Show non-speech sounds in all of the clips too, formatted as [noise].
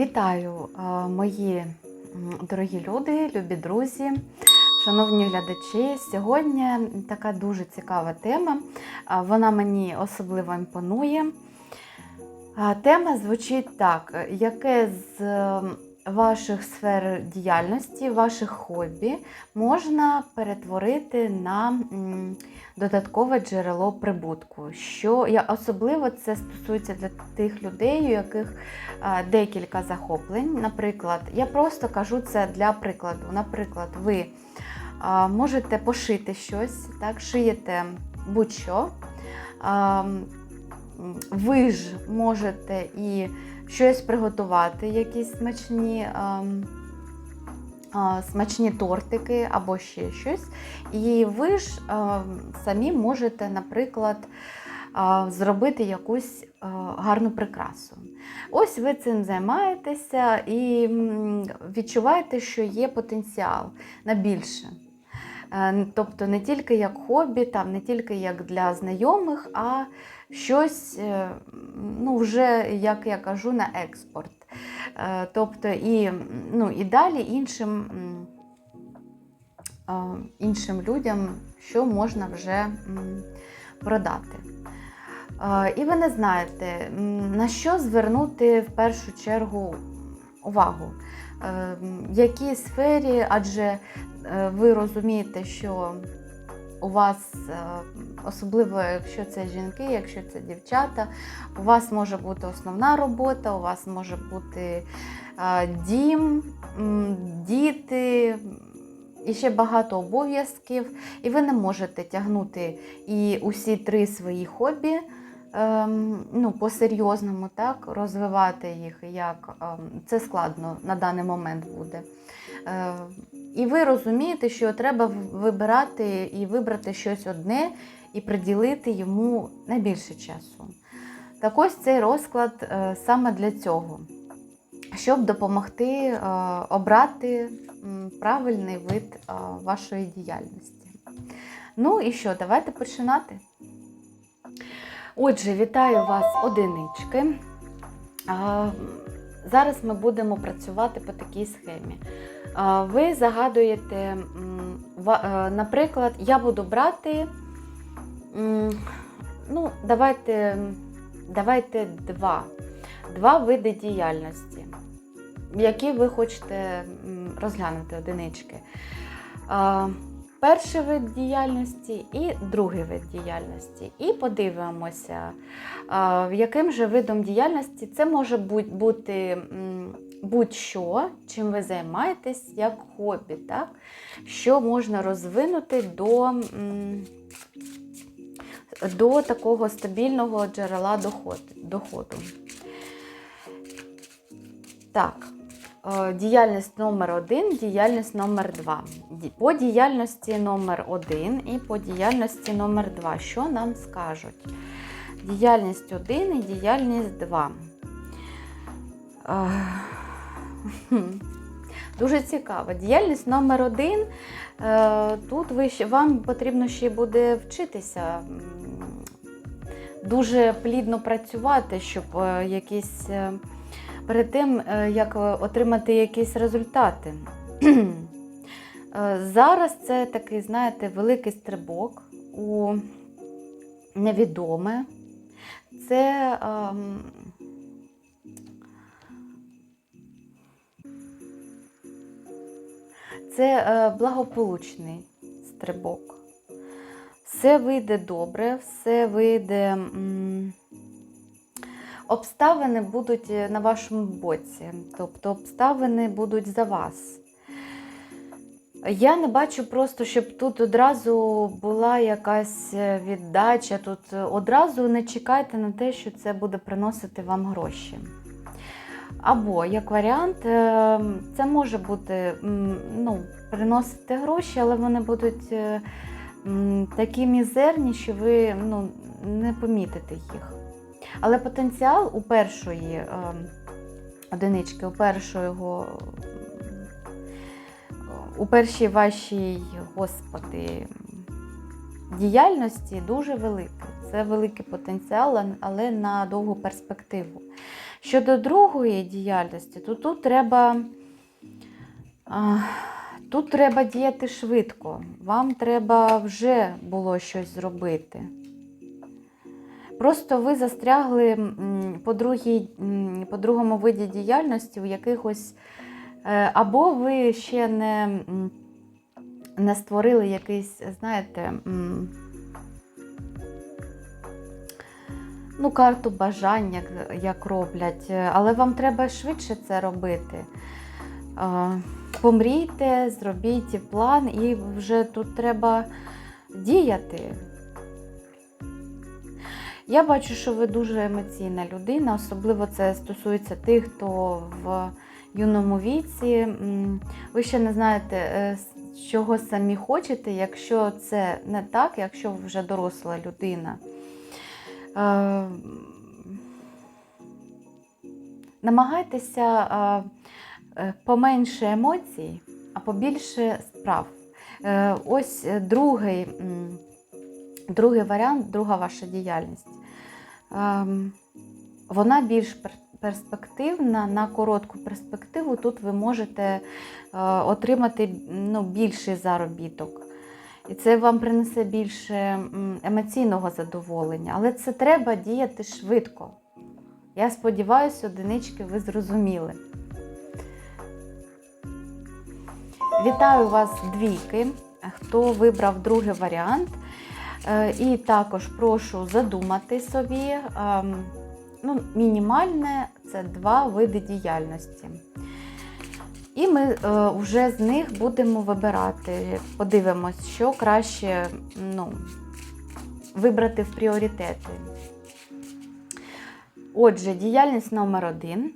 Вітаю, е, мої дорогі люди, любі друзі, шановні глядачі. Сьогодні така дуже цікава тема. Вона мені особливо імпонує. Тема звучить так: яке з ваших сфер діяльності, ваших хобі можна перетворити на додаткове джерело прибутку? Що особливо це стосується для тих людей, у яких декілька захоплень. Наприклад, я просто кажу це для прикладу. Наприклад, ви можете пошити щось, так, шиєте будь-що. Ви ж можете і щось приготувати, якісь смачні. а, м, Смачні тортики або ще щось. І ви ж а, самі можете, наприклад, зробити якусь а, гарну прикрасу. Ось ви цим займаєтеся і відчуваєте, що є потенціал на більше. Е, Тобто не тільки як хобі, там, не тільки як для знайомих, а щось е, ну, вже, як я кажу, на експорт. Е, Тобто і, ну, і далі іншим, іншим людям, що можна вже продати. І ви не знаєте, на що звернути в першу чергу увагу, якій сфері, адже е, ви розумієте, що у вас, е, особливо якщо це жінки, якщо це дівчата, у вас може бути основна робота, у вас може бути е, дім, діти. І ще багато обов'язків, і ви не можете тягнути і усі три свої хобі ем, ну, по-серйозному так, розвивати їх, як ем, це складно на даний момент буде. Е, і ви розумієте, що треба вибирати і вибрати щось одне і приділити йому найбільше часу. Так ось цей розклад е, саме для цього, щоб допомогти е, обрати правильний вид е, вашої діяльності. Ну і що, давайте починати. Отже, вітаю вас, одинички. Зараз ми будемо працювати по такій схемі. Ви загадуєте, е, наприклад, я буду брати, ну, давайте, давайте два, два види діяльності, які ви хочете розглянути одинички. Перший вид діяльності і другий вид діяльності. І подивимося, яким же видом діяльності це може бути будь-що, чим ви займаєтесь як хобі, так? що можна розвинути до, до такого стабільного джерела доходу. Так. Е, Діяльність номер один, діяльність номер два. По діяльності номер один і по діяльності номер два. Що нам скажуть? Діяльність 1 і діяльність 2. Дуже цікаво. Діяльність номер один. е, Тут ви вам потрібно ще буде вчитися дуже плідно працювати, щоб е, якісь. Перед тим, е, як е, отримати якісь результати. [clears throat] Е, Зараз це такий, знаєте, великий стрибок у невідоме. Це ем, це благополучний стрибок. Все вийде добре, все вийде. м, Обставини будуть е, на вашому боці, тобто обставини будуть за вас. Я не бачу просто, щоб тут одразу була якась е, віддача. Тут одразу не чекайте на те, що це буде приносити вам гроші. Або, як варіант, е, це може бути ну, приносити гроші, але вони будуть такі мізерні, що ви ну, не помітите їх. Але потенціал у першої е, одинички, у першого, у першій вашій, господи, діяльності дуже великий. Це великий потенціал, але на довгу перспективу. Щодо другої діяльності, то тут треба, тут треба діяти швидко. Вам треба вже було щось зробити. Просто ви застрягли по, другій, по другому виді діяльності у якихось. е, Або ви ще не, не створили якийсь, знаєте, ну, карту бажань, як, як роблять, але вам треба швидше це робити. Е, Помрійте, зробіть план, і вже тут треба діяти. Я бачу, що ви дуже емоційна людина, особливо це стосується тих, хто в юному віці. Ви ще не знаєте, е, чого самі хочете, якщо це не так, якщо ви вже доросла людина. Е, Намагайтеся е, поменше емоцій, а побільше справ. Ось другий, другий варіант, друга ваша діяльність. Ем, Вона більш перспективна, на коротку перспективу тут ви можете е, отримати ну, більший заробіток. І це вам принесе більше емоційного задоволення. Але це треба діяти швидко. Я сподіваюся, одинички ви зрозуміли. Вітаю вас, двійки, хто вибрав другий варіант. Е, І також прошу задумати собі, ем, ну, мінімальне це два види діяльності. І ми е, вже з них будемо вибирати, подивимось, що краще ну, вибрати в пріоритети. Отже, діяльність номер один,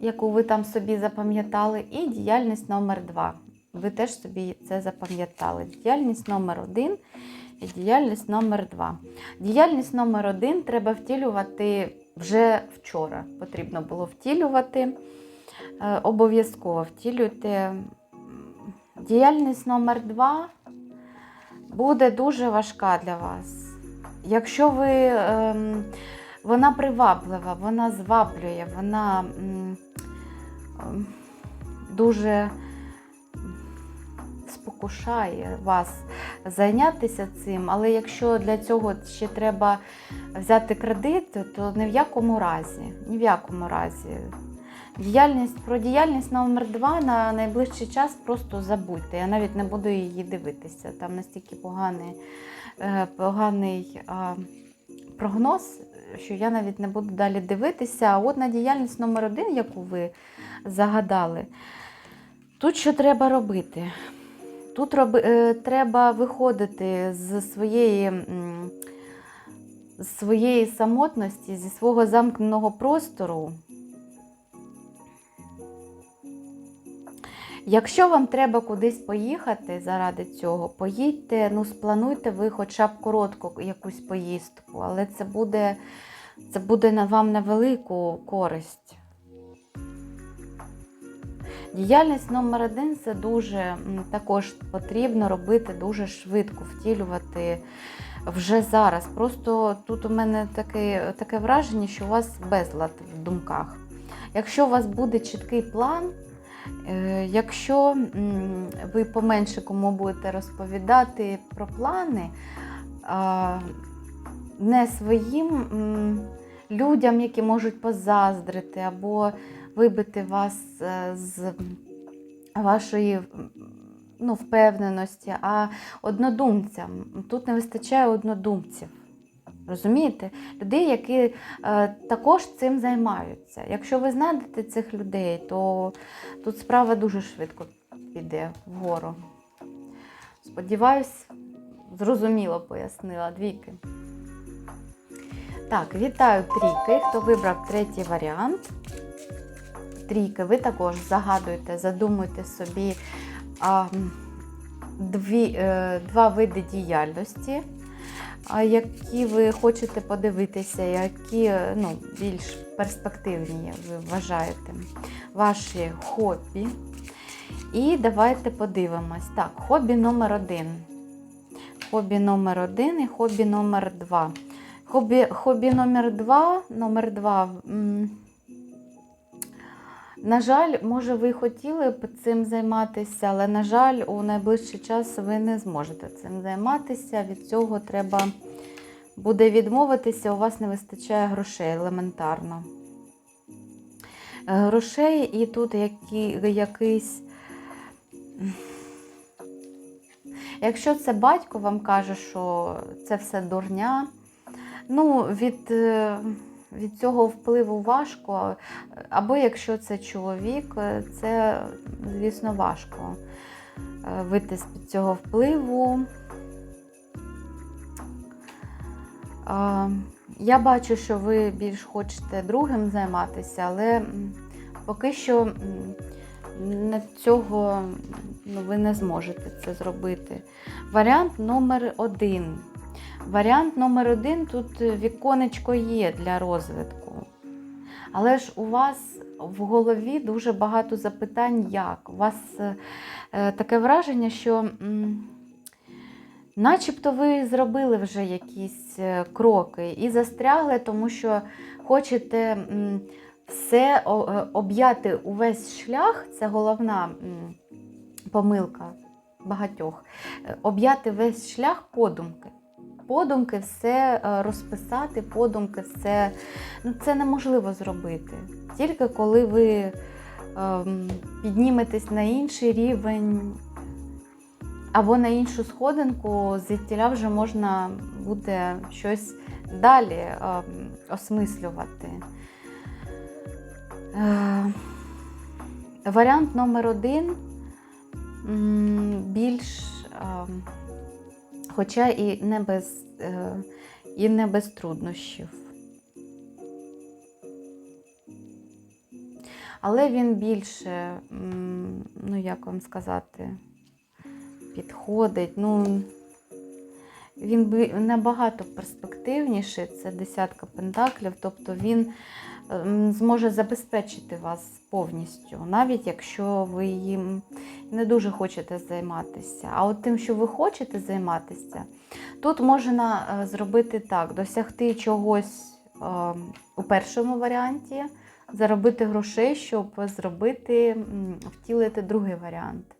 яку ви там собі запам'ятали, і діяльність номер два. Ви теж собі це запам'ятали. Діяльність номер один і діяльність номер два. Діяльність номер один треба втілювати вже вчора. Потрібно було втілювати. Е, Обов'язково втілюйте. Діяльність номер два буде дуже важка для вас. Якщо ви. ем, вона приваблива, вона зваблює, вона ем, дуже спокушає вас зайнятися цим, але якщо для цього ще треба взяти кредит, то ні в якому разі, ні в якому разі. Діяльність про діяльність номер 2 на найближчий час просто забудьте. Я навіть не буду її дивитися. Там настільки поганий, е, поганий прогноз, що я навіть не буду далі дивитися. А от на діяльність номер 1 яку ви загадали, тут що треба робити? Тут роби, е, треба виходити з своєї, з своєї самотності, зі свого замкненого простору. Якщо вам треба кудись поїхати заради цього, поїдьте, ну сплануйте ви хоча б коротку якусь поїздку, але це буде, це буде на вам на велику користь. Діяльність номер один це дуже також потрібно робити дуже швидко, втілювати вже зараз. Просто тут у мене таке, таке враження, що у вас безлад в думках. Якщо у вас буде чіткий план, е, якщо ви поменше кому будете розповідати про плани, не своїм людям, які можуть позаздрити або вибити вас е, з вашої ну, впевненості, а однодумцям. Тут не вистачає однодумців. Розумієте? Людей, які е, також цим займаються. Якщо ви знайдете цих людей, то тут справа дуже швидко піде вгору. Сподіваюсь, зрозуміло пояснила двійки. Так, вітаю трійки. Хто вибрав третій варіант? Трійки, ви також загадуєте, задумуйте собі а, дві, е, два види діяльності, які ви хочете подивитися, які е, ну, більш перспективні ви вважаєте. Ваші хобі. І давайте подивимось. Так, хобі номер один. Хобі номер один і хобі номер два. Хобі, хобі номер два, номер два. На жаль, може, ви хотіли б цим займатися, але, на жаль, у найближчий час ви не зможете цим займатися. Від цього треба буде відмовитися, у вас не вистачає грошей елементарно. Е, Грошей і тут які, якийсь. Якщо це батько вам каже, що це все дурня, ну, від, е, від цього впливу важко. Або якщо це чоловік, е, це, звісно, важко е, вийти з-під цього впливу. Я бачу, що ви більш хочете другим займатися, але поки що на цього ну, ви не зможете це зробити. Варіант номер один. Варіант номер один тут віконечко є для розвитку. Але ж у вас в голові дуже багато запитань, як. У вас е, е, таке враження, що начебто ви зробили вже якісь е, кроки і застрягли, тому що хочете все е, об'яти увесь шлях, це головна помилка багатьох. Е, Об'яти весь шлях подумки. Подумки все е, розписати, подумки все. Ну, це неможливо зробити. Тільки коли ви ем, підніметесь на інший рівень або на іншу сходинку, звідтіля вже можна буде щось далі ем, осмислювати. Е, варіант номер один більш. ем, хоча і не без, е, і не без труднощів. Але він більше, ну як вам сказати, підходить. Ну, він набагато перспективніший, це десятка пентаклів, тобто він зможе забезпечити вас повністю, навіть якщо ви їм не дуже хочете займатися. А от тим, що ви хочете займатися, тут можна е, зробити так: досягти чогось е, у першому варіанті, заробити грошей, щоб зробити, втілити другий варіант.